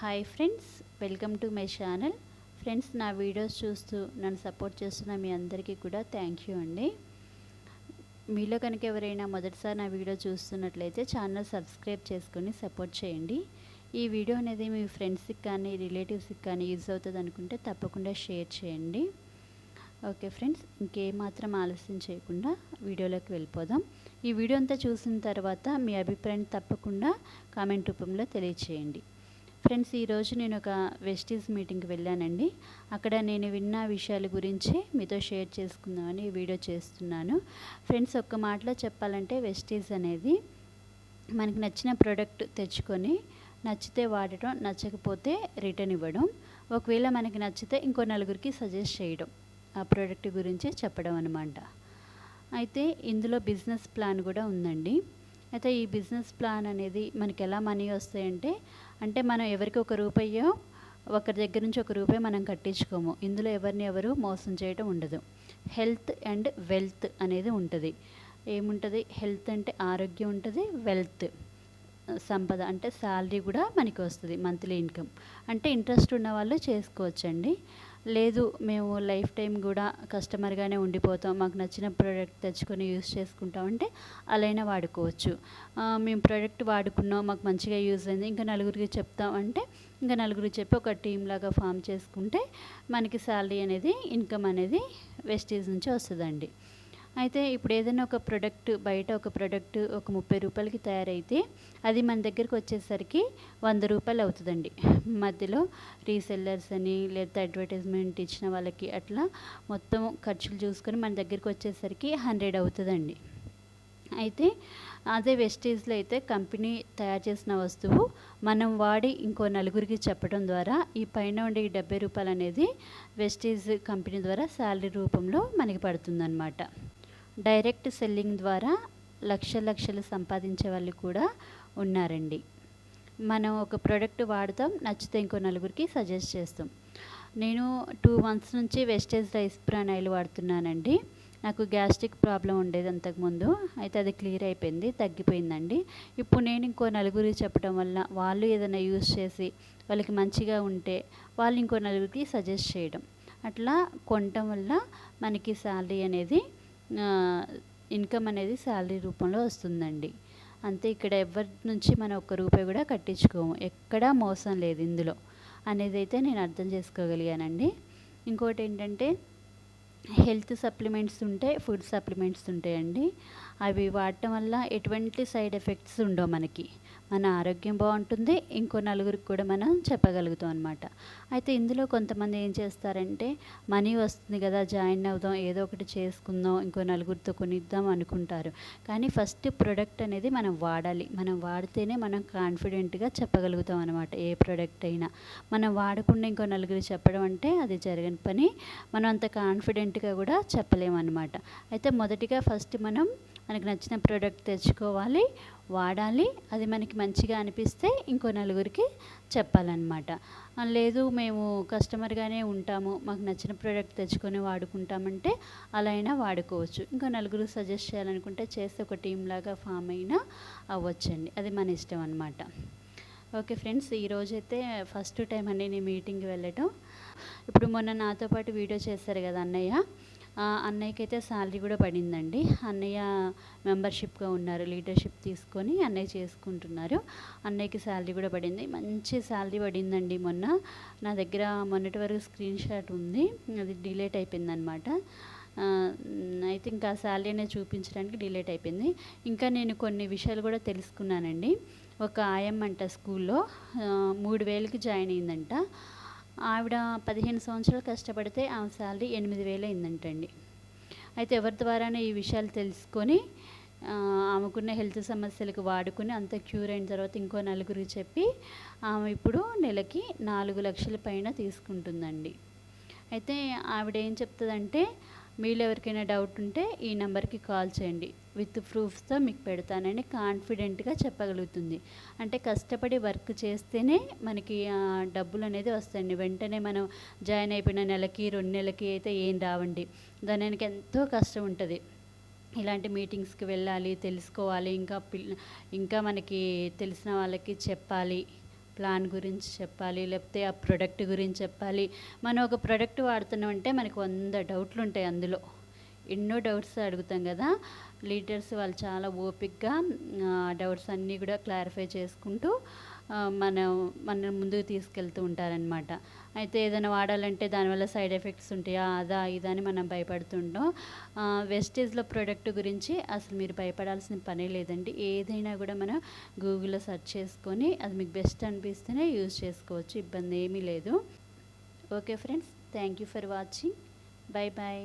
Hi friends welcome to my channel friends నా videos చూస్తూ నన్ను సపోర్ట్ చేస్తున్న మీ అందరికీ కూడా థ్యాంక్ యూ అండి. మీలో కనుక ఎవరైనా మొదటిసారి నా వీడియో చూస్తున్నట్లయితే ఛానల్ సబ్స్క్రైబ్ చేసుకొని సపోర్ట్ చేయండి. ఈ వీడియో అనేది మీ ఫ్రెండ్స్కి కానీ రిలేటివ్స్కి కానీ యూజ్ అవుతుంది అనుకుంటే తప్పకుండా షేర్ చేయండి. ఓకే ఫ్రెండ్స్ ఇంకేమాత్రం ఆలస్యం చేయకుండా వీడియోలోకి వెళ్ళిపోదాం. ఈ వీడియో అంతా చూసిన తర్వాత మీ అభిప్రాయం తప్పకుండా కామెంట్ రూపంలో తెలియచేయండి. ఫ్రెండ్స్ ఈరోజు నేను ఒక వెస్టీస్ మీటింగ్కి వెళ్ళానండి. అక్కడ నేను విన్న విషయాల గురించి మీతో షేర్ చేసుకుందామని ఈ వీడియో చేస్తున్నాను. ఫ్రెండ్స్ ఒక్క మాటలో చెప్పాలంటే వెస్టీస్ అనేది మనకి నచ్చిన ప్రోడక్ట్ తెచ్చుకొని నచ్చితే వాడటం నచ్చకపోతే రిటర్న్ ఇవ్వడం ఒకవేళ మనకి నచ్చితే ఇంకో నలుగురికి సజెస్ట్ చేయడం ఆ ప్రోడక్ట్ గురించి చెప్పడం అనమాట అయితే ఇందులో బిజినెస్ ప్లాన్ కూడా ఉందండి. అయితే ఈ బిజినెస్ ప్లాన్ అనేది మనకి ఎలా మనీ వస్తాయంటే అంటే మనం ఎవరికి ఒక రూపాయో ఒకరి దగ్గర నుంచి ఒక రూపాయి మనం కట్టించుకోము. ఇందులో ఎవరిని ఎవరు మోసం చేయడం ఉండదు. హెల్త్ అండ్ వెల్త్ అనేది ఉంటుంది. ఏముంటుంది? హెల్త్ అంటే ఆరోగ్యం ఉంటుంది వెల్త్ సంపద అంటే శాలరీ కూడా మనకి వస్తుంది మంత్లీ ఇన్కమ్. అంటే ఇంట్రెస్ట్ ఉన్న వాళ్ళు చేసుకోవచ్చండి. లేదు మేము లైఫ్ టైం కూడా కస్టమర్గానే ఉండిపోతాం. మాకు నచ్చిన ప్రోడక్ట్ తెచ్చుకొని యూస్ చేసుకుంటామంటే అలానే వాడుకోవచ్చు. మేము ప్రోడక్ట్ వాడుకున్నాం మాకు మంచిగా యూజ్ అయింది. ఇంకా నలుగురికి చెప్తాం అంటే ఇంకా నలుగురికి చెప్పి ఒక టీం లాగా ఫామ్ చేసుకుంటే మనకి శాలరీ అనేది ఇన్కమ్ అనేది వెస్టీజ్ నుంచి వస్తుందండి. అయితే ఇప్పుడు ఏదైనా ఒక ప్రోడక్ట్ బయట ఒక ప్రోడక్ట్ ఒక ముప్పై రూపాయలకి తయారైతే అది మన దగ్గరికి వచ్చేసరికి వంద రూపాయలు అవుతుందండి. మధ్యలో రీసెల్లర్స్ అని లేదా అడ్వర్టైజ్మెంట్ ఇచ్చిన వాళ్ళకి అట్లా మొత్తం ఖర్చులు చూసుకొని మన దగ్గరికి వచ్చేసరికి హండ్రెడ్ అవుతుందండి. అయితే అదే వెస్టేజ్లో అయితే కంపెనీ తయారు చేసిన వస్తువు మనం వాడి ఇంకో నలుగురికి చెప్పడం ద్వారా ఈ పైన ఉండే ఈ డెబ్బై రూపాయలు అనేది వెస్టేజ్ కంపెనీ ద్వారా శాలరీ రూపంలో మనకి పడుతుందన్నమాట. డైరెక్ట్ సెల్లింగ్ ద్వారా లక్ష లక్షలు సంపాదించే వాళ్ళు కూడా ఉన్నారండి. మనం ఒక ప్రోడక్ట్ వాడతాం నచ్చితే ఇంకో నలుగురికి సజెస్ట్ చేస్తాం. నేను టూ మంత్స్ నుంచి వెస్టేజ్ రైస్ బ్రాన్ ఆయిల్ వాడుతున్నానండి. నాకు గ్యాస్ట్రిక్ ప్రాబ్లం ఉండేది అంతకుముందు అయితే అది క్లియర్ అయిపోయింది తగ్గిపోయిందండి. ఇప్పుడు నేను ఇంకో నలుగురికి చెప్పడం వల్ల వాళ్ళు ఏదైనా యూజ్ చేసి వాళ్ళకి మంచిగా ఉంటే వాళ్ళు ఇంకో నలుగురికి సజెస్ట్ చేయడం. అట్లా కొనటం వల్ల మనకి శాలరీ అనేది ఇన్కమ్ అనేది శాలరీ రూపంలో వస్తుందండి. అంతే ఇక్కడ ఎవరి నుంచి మనం ఒక్క రూపాయి కూడా కట్టించుకోము. ఎక్కడా మోసం లేదు ఇందులో. అనేది అయితే నేను అర్థం చేసుకోగలిగానండి. ఇంకోటి ఏంటంటే హెల్త్ సప్లిమెంట్స్ ఉంటాయి ఫుడ్ సప్లిమెంట్స్ ఉంటాయండి. అవి వాడటం వల్ల ఎటువంటి సైడ్ ఎఫెక్ట్స్ ఉండవు మనకి. మన ఆరోగ్యం బాగుంటుంది. ఇంకో నలుగురికి కూడా మనం చెప్పగలుగుతాం అనమాట అయితే ఇందులో కొంతమంది ఏం చేస్తారంటే మనీ వస్తుంది కదా జాయిన్ అవుదాం ఏదో ఒకటి చేసుకుందాం ఇంకో నలుగురితో కొనిద్దాం అనుకుంటారు. కానీ ఫస్ట్ ప్రొడక్ట్ అనేది మనం వాడాలి. మనం వాడితేనే మనం కాన్ఫిడెంట్గా చెప్పగలుగుతాం అనమాట ఏ ప్రోడక్ట్ అయినా. మనం వాడకుండా ఇంకో నలుగురు చెప్పడం అంటే అది జరగని పని. మనం అంత కాన్ఫిడెంట్గా కూడా చెప్పలేమన్నమాట అయితే మొదటిగా ఫస్ట్ మనం మనకు నచ్చిన ప్రోడక్ట్ తెచ్చుకోవాలి వాడాలి అది మనకి మంచిగా అనిపిస్తే ఇంకో నలుగురికి చెప్పాలన్నమాట. లేదు మేము కస్టమర్గానే ఉంటాము మాకు నచ్చిన ప్రోడక్ట్ తెచ్చుకొని వాడుకుంటామంటే అలా అయినా వాడుకోవచ్చు. ఇంకో నలుగురు సజెస్ట్ చేయాలనుకుంటే చేస్తే ఒక టీం లాగా ఫామ్ అయినా అవ్వచ్చండి. అది మన ఇష్టం అనమాట ఓకే ఫ్రెండ్స్ ఈరోజైతే ఫస్ట్ టైం అండి నేను మీటింగ్కి వెళ్ళటం. ఇప్పుడు మొన్న నాతో పాటు వీడియో చేశారు కదా అన్నయ్య. అన్నయ్యకి అయితే శాలరీ కూడా పడిందండి. అన్నయ్య మెంబర్షిప్గా ఉన్నారు లీడర్షిప్ తీసుకొని అన్నయ్య చేసుకుంటున్నారు. అన్నయ్యకి శాలరీ కూడా పడింది. మంచి శాలరీ పడిందండి మొన్న. నా దగ్గర మొన్నటి వరకు స్క్రీన్ షాట్ ఉంది. అది డిలేట్ అయిపోయిందనమాట అయితే ఇంకా శాలరీ అనేది చూపించడానికి డిలేట్ అయిపోయింది. ఇంకా నేను కొన్ని విషయాలు కూడా తెలుసుకున్నానండి. ఒక ఆయమ్మంట స్కూల్లో మూడు వేలకి జాయిన్ అయిందంట. ఆవిడ పదిహేను సంవత్సరాలు కష్టపడితే ఆమె శాలరీ ఎనిమిది వేలు అయిందంటండి. అయితే ఎవరి ద్వారానే ఈ విషయాలు తెలుసుకొని ఆమెకున్న హెల్త్ సమస్యలకు వాడుకుని అంత క్యూర్ అయిన తర్వాత ఇంకో నలుగురికి చెప్పి ఆమె ఇప్పుడు నెలకి నాలుగు లక్షల పైన తీసుకుంటుందండి. అయితే ఆవిడ ఏం చెప్తుందంటే మీలో ఎవరికైనా డౌట్ ఉంటే ఈ నెంబర్కి కాల్ చేయండి. విత్ ప్రూఫ్స్తో మీకు పెడతానని కాన్ఫిడెంట్గా చెప్పగలుగుతుంది. అంటే కష్టపడి వర్క్ చేస్తేనే మనకి డబ్బులు అనేది వస్తాయండి. వెంటనే మనం జాయిన్ అయిపోయిన నెలకి రెండు నెలలకి అయితే ఏం రావండి. దానికి ఎంతో కష్టం ఉంటుంది. ఇలాంటి మీటింగ్స్కి వెళ్ళాలి తెలుసుకోవాలి ఇంకా పిల్ ఇంకా మనకి తెలిసిన వాళ్ళకి చెప్పాలి. ప్లాన్ గురించి చెప్పాలి లేకపోతే ఆ ప్రోడక్ట్ గురించి చెప్పాలి. మనం ఒక ప్రోడక్ట్ వాడుతున్నామంటే మనకు వంద డౌట్లు ఉంటాయి అందులో. ఎన్నో డౌట్స్ అడుగుతాం కదా. లీడర్స్ వాళ్ళు చాలా ఓపిక్గా డౌట్స్ అన్నీ కూడా క్లారిఫై చేసుకుంటూ మనం మన ముందుకు తీసుకెళ్తూ ఉంటారనమాట అయితే ఏదైనా వాడాలంటే దానివల్ల సైడ్ ఎఫెక్ట్స్ ఉంటాయా. అదా ఇదా అని మనం భయపడుతుంటాం. వెస్టేజ్లో ప్రోడక్ట్ గురించి అసలు మీరు భయపడాల్సిన పనే లేదండి. ఏదైనా కూడా మనం గూగుల్లో సెర్చ్ చేసుకొని అది మీకు బెస్ట్ అనిపిస్తేనే యూజ్ చేసుకోవచ్చు. ఇబ్బంది ఏమీ లేదు. Okay friends thank you for watching. Bye bye